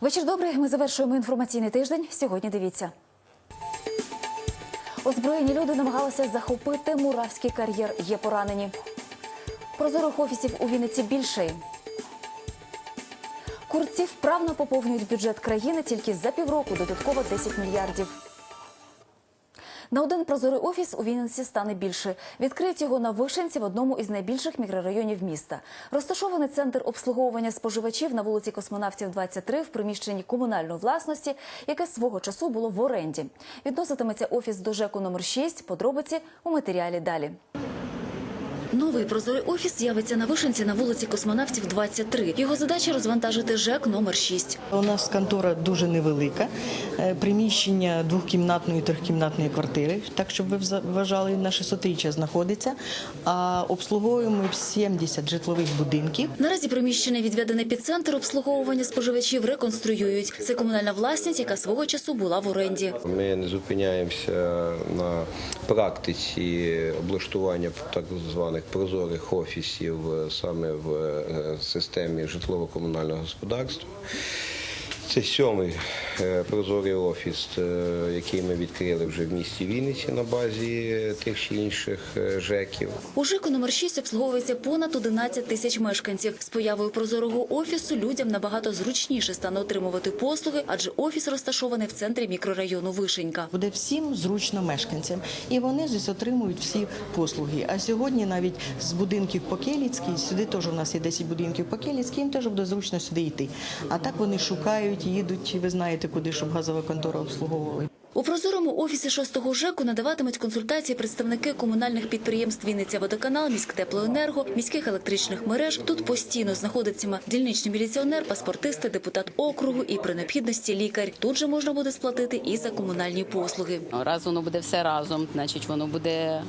Вечір добрий. Ми завершуємо інформаційний тиждень. Сьогодні дивіться. Озброєні люди намагалися захопити муравський кар'єр. Є поранені. Прозорих офісів у Вінниці більше. Курці вправно поповнюють бюджет країни тільки за півроку додатково 10 мільярдів. На один прозорий офіс у Вінниці стане більше. Відкриють його на Вишенці в одному із найбільших мікрорайонів міста. Розташований центр обслуговування споживачів на вулиці Космонавтів 23 в приміщенні комунальної власності, яке свого часу було в оренді. Відноситиметься офіс до ЖЕКу номер 6. Подробиці у матеріалі далі. Новий прозорий офіс з'явиться на Вишенці на вулиці Космонавтів 23. Його задача розвантажити ЖЕК номер 6. У нас контора дуже невелика, е, приміщення двохкімнатної трьохкімнатної квартири, так щоб ви вважали, на 600 знаходиться. А обслуговуємо 70 житлових будинків. Наразі приміщення відведене під центр обслуговування споживачів реконструюють. Це комунальна власність, яка свого часу була в оренді. Ми не зупиняємося на практиці облаштування так званих прозорих офісів е, саме в е, системі житлово-комунального господарства. Це сьомий е, прозорий офіс, е, який ми відкрили вже в місті Вінниці на базі тих чи інших е, ЖЕКів. У ЖЕКу номер 6 обслуговується понад 11 тисяч мешканців. З появою прозорого офісу людям набагато зручніше стане отримувати послуги, адже офіс розташований в центрі мікрорайону Вишенька. Буде всім зручно мешканцям, і вони здесь отримують всі послуги. А сьогодні навіть з будинків Покеліцький, сюди теж у нас є 10 будинків Покеліцький, їм теж буде зручно сюди йти. А так вони шукають, їдуть, ви знаєте куди, щоб газова контора обслуговувала. У прозорому офісі шостого ЖЕКу надаватимуть консультації представники комунальних підприємств Вінниця Водоканал, міськтеплоенерго, міських електричних мереж. Тут постійно знаходитиме дільничний міліціонер, паспортисти, депутат округу і при необхідності лікар. Тут же можна буде сплатити і за комунальні послуги. Раз воно буде все разом, значить воно буде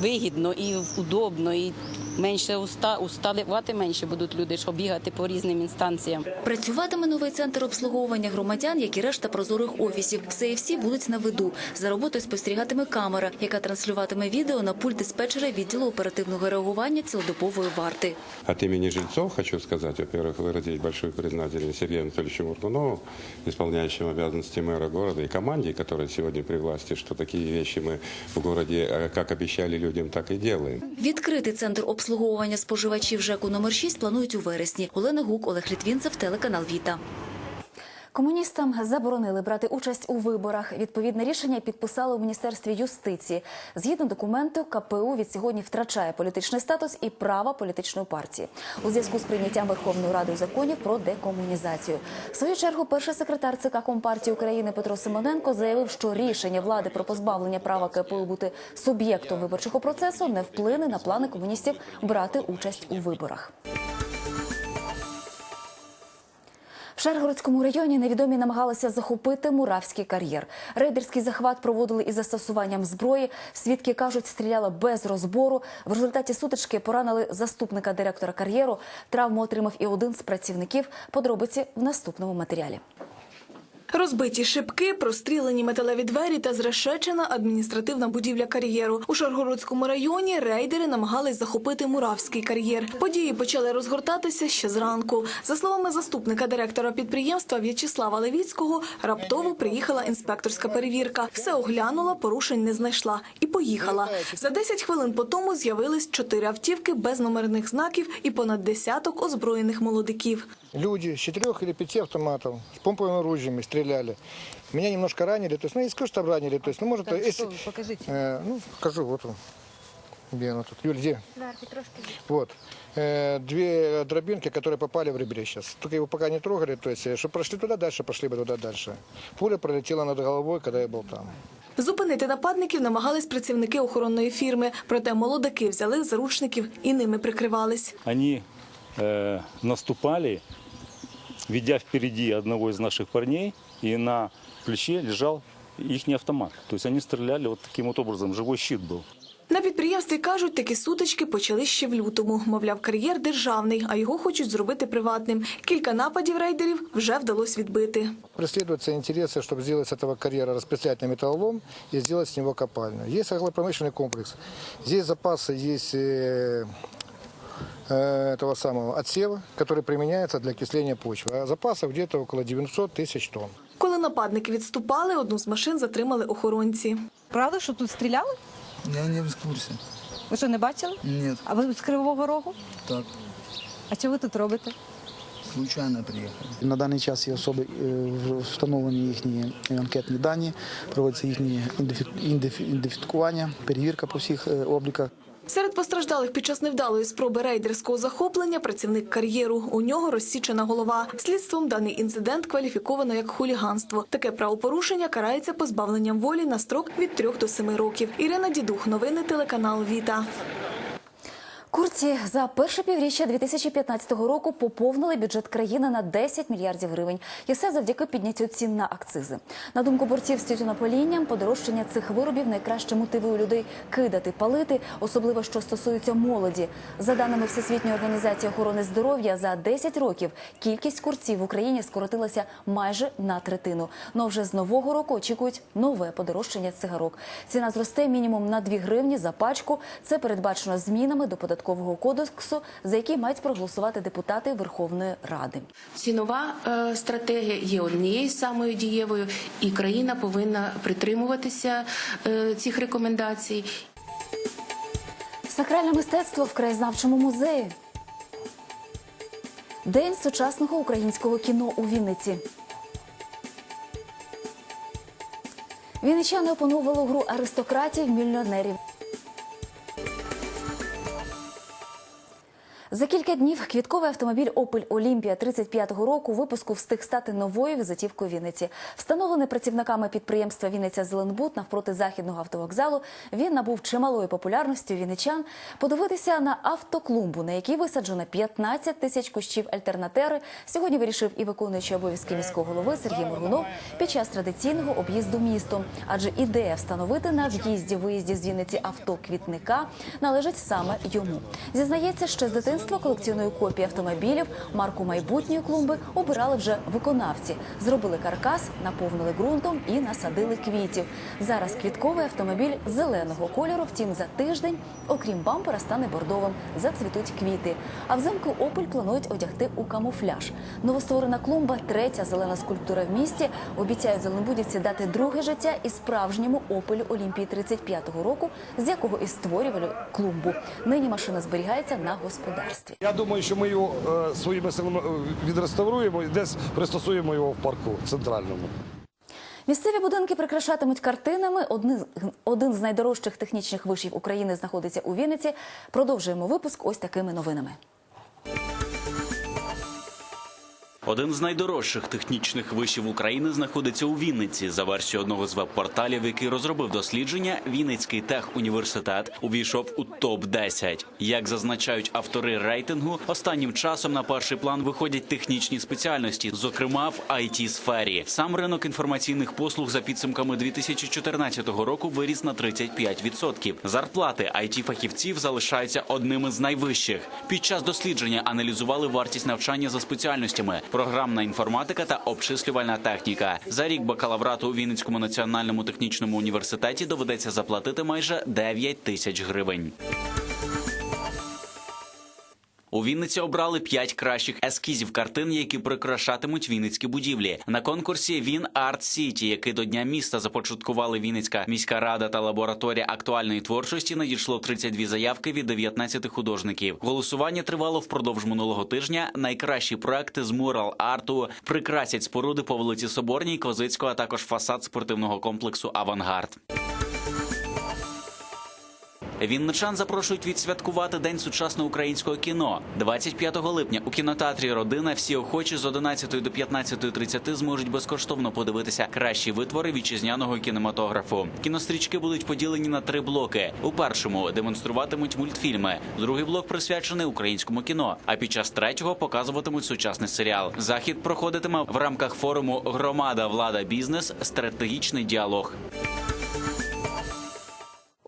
вигідно і удобно, і менше уста, усталювати менше будуть люди, щоб бігати по різним інстанціям. Працюватиме новий центр обслуговування громадян, як і решта прозорих офісів. Все і всі будуть на виду. За роботою спостерігатиме камера, яка транслюватиме відео на пульт диспетчера відділу оперативного реагування цілодобової варти. От имени жильцов хочу сказать, во-первых, выразить большую признательность Сергею Анатольевичу Муртунову, исполняющему обязанности мэра города, и команде, которая сегодня при власти, что такие вещи мы в городе, э, как обещали людям, так и делаем. Відкрити центр обслуговування споживачів ЖЕКу номер 6 планують у вересні. Олена Гук, Олег Літвінцев, телеканал Віта. Комуністам заборонили брати участь у виборах. Відповідне рішення підписали у міністерстві юстиції. Згідно документу, КПУ від сьогодні втрачає політичний статус і права політичної партії у зв'язку з прийняттям Верховною Радою законів про декомунізацію. В свою чергу, перший секретар ЦК Компартії України Петро Симоненко заявив, що рішення влади про позбавлення права КПУ бути суб'єктом виборчого процесу не вплине на плани комуністів брати участь у виборах. В Шаргородському районі невідомі намагалися захопити муравський кар'єр. Рейдерський захват проводили із застосуванням зброї. Свідки кажуть, стріляли без розбору. В результаті сутички поранили заступника директора кар'єру. Травму отримав і один з працівників. Подробиці в наступному матеріалі. Розбиті шибки, прострілені металеві двері та зрешечена адміністративна будівля кар'єру. У Шаргородському районі рейдери намагались захопити Муравський кар'єр. Події почали розгортатися ще зранку. За словами заступника директора підприємства В'ячеслава Левіцького, раптово приїхала інспекторська перевірка. Все оглянула, порушень не знайшла і поїхала. За 10 хвилин по тому з'явились чотири автівки без номерних знаків і понад десяток озброєних молодиків Люди с четырех или пяти автоматов с помповыми ружьями стреляли. Меня немножко ранили, то есть, ну, не скажу, что ранили, то есть, ну, может, если... покажіть. Э, ну, покажу, вот он. Где она тут? Юль, где? Вот. Э, две дробинки, которые попали в ребре сейчас. Только его пока не трогали, то есть, чтобы прошли туда дальше, пошли бы туда дальше. Пуля пролетела над головой, когда я был там. Зупинити нападників намагались працівники охоронної фірми, проте молодики взяли заручників і ними прикривались. они э, наступали, ведя впереди одного из наших парней, и на плече лежал их автомат. То есть они стреляли вот таким вот образом, живой щит был. На підприємстві кажуть, такі сутички почали ще в лютому. Мовляв, кар'єр державний, а його хочуть зробити приватним. Кілька нападів рейдерів вже вдалося відбити. Преследуются интересы, чтобы сделать с этого карьера распределительный металлолом и сделать с него копальню. Есть агропромышленный комплекс. Здесь запасы есть э, э, этого самого отсева, который применяется для окисления почвы. А запасов где-то около 900 тысяч тонн. Коли нападники відступали, одну з машин затримали охоронці. Правда, що тут стріляли? Я не в курсі. Ви що не бачили? Ні, А ви з Кривого Рогу? так, А що ви тут робите? случайно приїхав. На даний час є особи е, вже встановлені їхні анкетні дані, проводиться їхні ідентифі- ідентифі- ідентифікування, перевірка по всіх е, обліках. Серед постраждалих під час невдалої спроби рейдерського захоплення працівник кар'єру. У нього розсічена голова. Слідством даний інцидент кваліфіковано як хуліганство. Таке правопорушення карається позбавленням волі на строк від 3 до 7 років. Ірина Дідух, новини телеканал Віта. Курці за перше півріччя 2015 року поповнили бюджет країни на 10 мільярдів гривень. І все завдяки підняттю цін на акцизи. На думку борців з тютюнополінням, подорожчання цих виробів найкраще мотивує людей кидати, палити, особливо що стосується молоді. За даними Всесвітньої організації охорони здоров'я, за 10 років кількість курців в Україні скоротилася майже на третину. Но вже з нового року очікують нове подорожчання цигарок. Ціна зросте мінімум на 2 гривні за пачку. Це передбачено змінами до податкового кодексу, за які мають проголосувати депутати Верховної Ради. Цінова е, стратегія є однією самою дієвою, і країна повинна притримуватися е, цих рекомендацій. Сакральне мистецтво в краєзнавчому музеї. День сучасного українського кіно у Вінниці. Вінничани опановували гру аристократів мільйонерів. За кілька днів квітковий автомобіль Opel Олімпія 35-го року випуску встиг стати новою візитівкою Вінниці. Встановлений працівниками підприємства Вінниця Зеленбуд навпроти західного автовокзалу. Він набув чималої популярності у вінничан. Подивитися на автоклумбу, на якій висаджено 15 тисяч кущів альтернатери. Сьогодні вирішив і виконуючий обов'язки міського голови Сергій Моргунов під час традиційного об'їзду містом. Адже ідея встановити на в'їзді-виїзді з Вінниці авто квітника належить саме йому. Зізнається, ще з дитинства колекціонує копії автомобілів. Марку майбутньої клумби обирали вже виконавці. Зробили каркас, наповнили ґрунтом і насадили квітів. Зараз квітковий автомобіль зеленого кольору. Втім, за тиждень, окрім бампера, стане бордовим. Зацвітуть квіти. А взимку Опель планують одягти у камуфляж. Новостворена клумба, третя зелена скульптура в місті. Обіцяють зеленбудівці дати друге життя і справжньому Опелю Олімпії 35-го року, з якого і створювали клумбу. Нині машина зберігається на господарстві. Я думаю, що ми його е, своїми силами е, відреставруємо і десь пристосуємо його в парку центральному. Місцеві будинки прикрашатимуть картинами. Одни, один з найдорожчих технічних вишів України знаходиться у Вінниці. Продовжуємо випуск ось такими новинами. Один з найдорожчих технічних вишів України знаходиться у Вінниці. За версією одного з веб-порталів, який розробив дослідження, Вінницький техуніверситет увійшов у топ 10 Як зазначають автори рейтингу, останнім часом на перший план виходять технічні спеціальності, зокрема в it сфері Сам ринок інформаційних послуг за підсумками 2014 року виріс на 35%. Зарплати it фахівців залишаються одними з найвищих. Під час дослідження аналізували вартість навчання за спеціальностями програмна інформатика та обчислювальна техніка. За рік бакалаврату у Вінницькому національному технічному університеті доведеться заплатити майже 9 тисяч гривень. У Вінниці обрали п'ять кращих ескізів картин, які прикрашатимуть вінницькі будівлі. На конкурсі Він Арт Сіті, який до дня міста започаткували Вінницька міська рада та лабораторія актуальної творчості, надійшло 32 заявки від 19 художників. Голосування тривало впродовж минулого тижня. Найкращі проекти з мурал арту прикрасять споруди по вулиці Соборній, Козицького, а також фасад спортивного комплексу Авангард. Вінничан запрошують відсвяткувати День сучасного українського кіно. 25 липня у кінотеатрі Родина всі охочі з 11 до 15.30 зможуть безкоштовно подивитися кращі витвори вітчизняного кінематографу. Кінострічки будуть поділені на три блоки. У першому демонструватимуть мультфільми. Другий блок присвячений українському кіно. А під час третього показуватимуть сучасний серіал. Захід проходитиме в рамках форуму Громада, влада, бізнес, стратегічний діалог.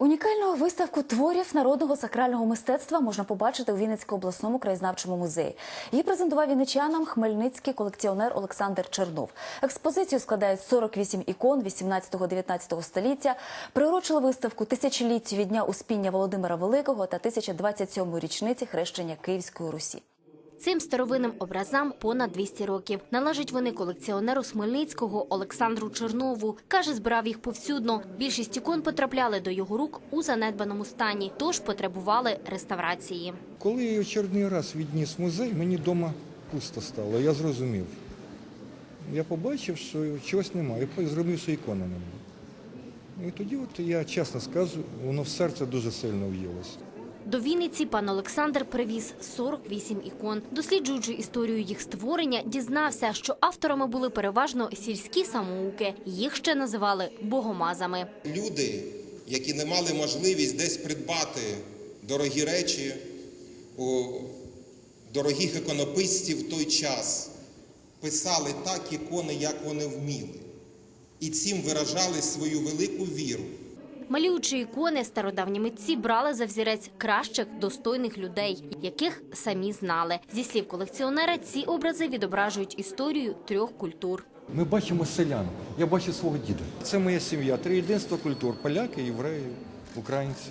Унікальну виставку творів народного сакрального мистецтва можна побачити у Вінницькому обласному краєзнавчому музеї. Її презентував вінничанам хмельницький колекціонер Олександр Чернов. Експозицію складають 48 ікон 18-19 століття. Приурочили виставку тисячоліттю від дня успіння Володимира Великого та 1027-ї річниці хрещення Київської Русі. Цим старовинним образам понад 200 років. Належать вони колекціонеру Смельницького Олександру Чернову. Каже, збирав їх повсюдно. Більшість ікон потрапляли до його рук у занедбаному стані, тож потребували реставрації. Коли я очередний раз відніс музей, мені вдома пусто стало. Я зрозумів. Я побачив, що чогось немає. Я зрозумів, що ікони немає. І тоді, от я чесно скажу, воно в серце дуже сильно в'їлося. До Вінниці пан Олександр привіз 48 ікон. Досліджуючи історію їх створення, дізнався, що авторами були переважно сільські самоуки. Їх ще називали богомазами. Люди, які не мали можливість десь придбати дорогі речі у дорогих іконописців в той час, писали так ікони, як вони вміли, і цим виражали свою велику віру. Малюючи ікони, стародавні митці брали за взірець кращих, достойних людей, яких самі знали. Зі слів колекціонера, ці образи відображують історію трьох культур. Ми бачимо селян. Я бачу свого діда. Це моя сім'я. Три єдинства культур поляки, євреї, українці.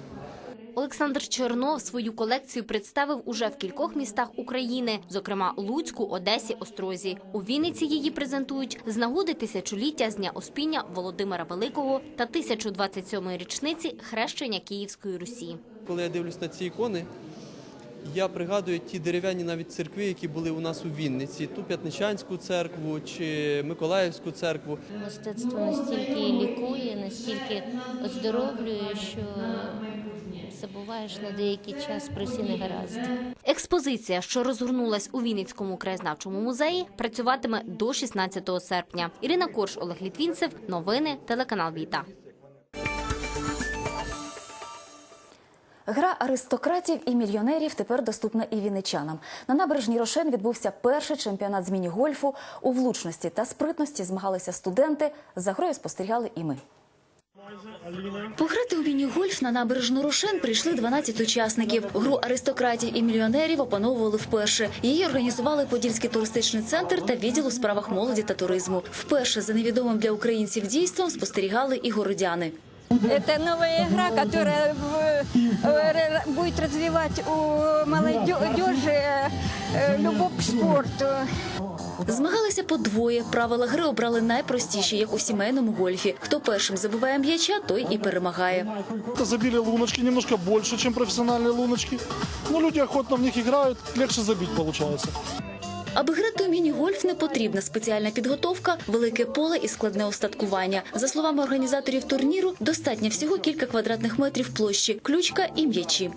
Олександр Чернов свою колекцію представив уже в кількох містах України, зокрема Луцьку, Одесі, Острозі. У Вінниці її презентують з нагоди тисячоліття з дня Успіння Володимира Великого та 1027-ї річниці хрещення Київської Русі. Коли я дивлюсь на ці ікони, я пригадую ті дерев'яні навіть церкви, які були у нас у Вінниці, ту П'ятничанську церкву чи Миколаївську церкву. Мистецтво настільки лікує, настільки оздоровлює, що забуваєш на деякий час про всі негаразди. Експозиція, що розгорнулась у Вінницькому краєзнавчому музеї, працюватиме до 16 серпня. Ірина Корш, Олег Літвінцев. Новини телеканал Віта. Гра аристократів і мільйонерів тепер доступна і вінничанам. На набережній Рошен відбувся перший чемпіонат з міні-гольфу. У влучності та спритності змагалися студенти. За грою спостерігали і ми. Пограти у міні-гольф на набережну Рошен прийшли 12 учасників. Гру аристократів і мільйонерів опановували вперше. Її організували Подільський туристичний центр та відділ у справах молоді та туризму. Вперше за невідомим для українців дійством спостерігали і городяни. Это новая игра, которая в- э, будет развивать у молодежи э, любовь к спорту. Змагалися по двоє. Правила гри обрали найпростіші, як у сімейному гольфі. Хто першим забиває м'яча, той і перемагає. Забили луночки немножко больше, чем профессиональные луночки. Но люди охотно в них играют, легче забить получается. Аби грати у міні-гольф не потрібна спеціальна підготовка, велике поле і складне остаткування. За словами організаторів турніру, достатньо всього кілька квадратних метрів площі, ключка і м'ячі.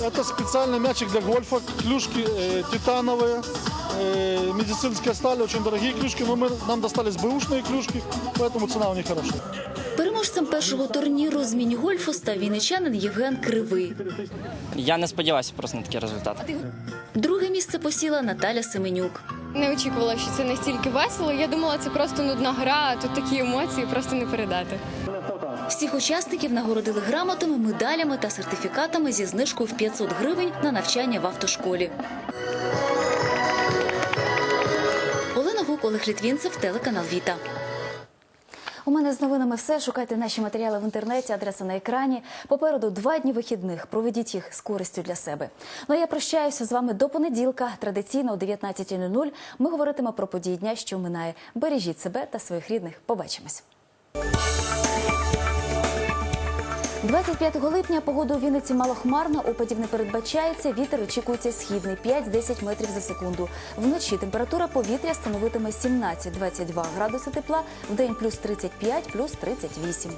Это специальный мячик для гольфа, клюшки э, титановые, э, медицинская сталь, очень дорогие клюшки, но мы, нам достались бэушные клюшки, поэтому цена у них хорошая. Переможцем першого турніру з міні-гольфу став вінничанин Євген Кривий. Я не сподівався просто на такий результат. Друге місце посіла Наталя Семенюк. Не очікувала, що це настільки весело. Я думала, це просто нудна гра, а тут такі емоції просто не передати. Всіх учасників нагородили грамотами, медалями та сертифікатами зі знижкою в 500 гривень на навчання в автошколі. Олег Літвінцев, телеканал Віта. У мене з новинами все. Шукайте наші матеріали в інтернеті, адреса на екрані. Попереду два дні вихідних. Проведіть їх з користю для себе. Ну а я прощаюся з вами до понеділка. Традиційно о 19.00 ми говоритимемо про події дня, що минає. Бережіть себе та своїх рідних. Побачимось. 25 липня погода у Вінниці малохмарна, опадів не передбачається, вітер очікується східний 5-10 метрів за секунду. Вночі температура повітря становитиме 17-22 градуси тепла, в день плюс 35, плюс 38.